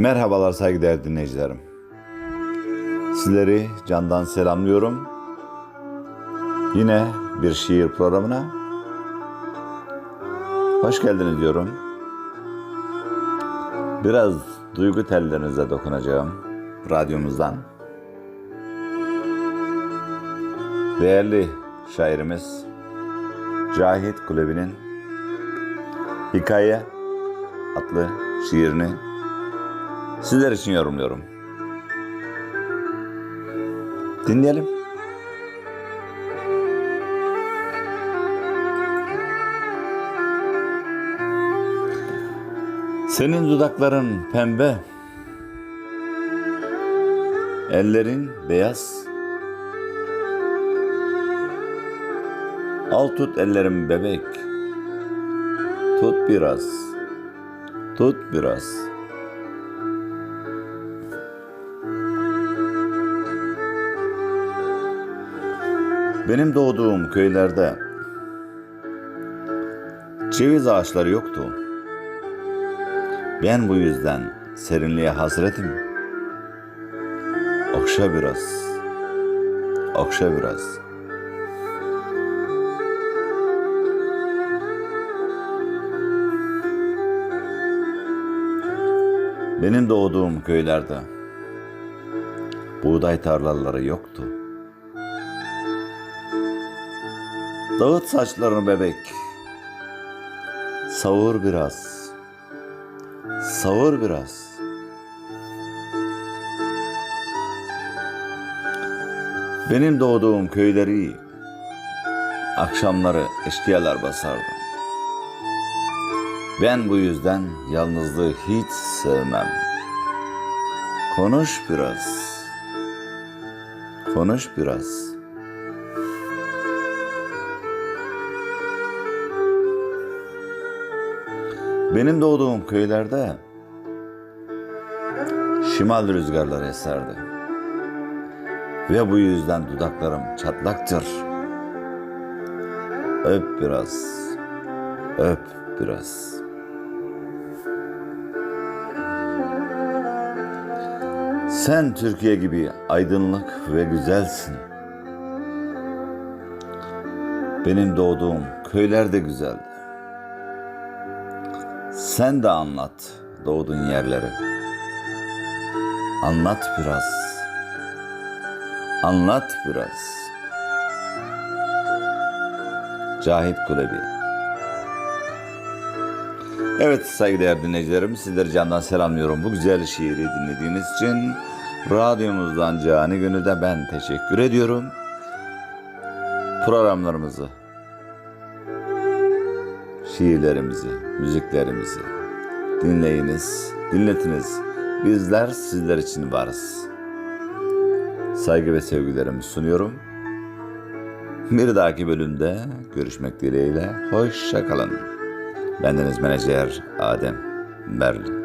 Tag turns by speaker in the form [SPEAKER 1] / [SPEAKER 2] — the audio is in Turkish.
[SPEAKER 1] Merhabalar saygıdeğer dinleyicilerim. Sizleri candan selamlıyorum. Yine bir şiir programına hoş geldiniz diyorum. Biraz duygu tellerinize dokunacağım radyomuzdan. Değerli şairimiz Cahit Kulebi'nin Hikaye adlı şiirini sizler için yorumluyorum. Dinleyelim. Senin dudakların pembe, ellerin beyaz. Al tut ellerim bebek, tut biraz, tut biraz. Benim doğduğum köylerde ceviz ağaçları yoktu. Ben bu yüzden serinliğe hasretim. Okşa biraz, okşa biraz. Benim doğduğum köylerde buğday tarlaları yoktu. Dağıt saçlarını bebek. Savur biraz. Savur biraz. Benim doğduğum köyleri akşamları eşkıyalar basardı. Ben bu yüzden yalnızlığı hiç sevmem. Konuş biraz. Konuş biraz. Benim doğduğum köylerde şimal rüzgarları eserdi. Ve bu yüzden dudaklarım çatlaktır. Öp biraz, öp biraz. Sen Türkiye gibi aydınlık ve güzelsin. Benim doğduğum köyler de güzeldi. Sen de anlat doğduğun yerleri. Anlat biraz. Anlat biraz. Cahit Kulebi. Evet saygıdeğer dinleyicilerim sizleri candan selamlıyorum. Bu güzel şiiri dinlediğiniz için radyomuzdan cani günü de ben teşekkür ediyorum. Programlarımızı şiirlerimizi, müziklerimizi dinleyiniz, dinletiniz. Bizler sizler için varız. Saygı ve sevgilerimi sunuyorum. Bir dahaki bölümde görüşmek dileğiyle. Hoşça kalın. Bendeniz menajer Adem Merli.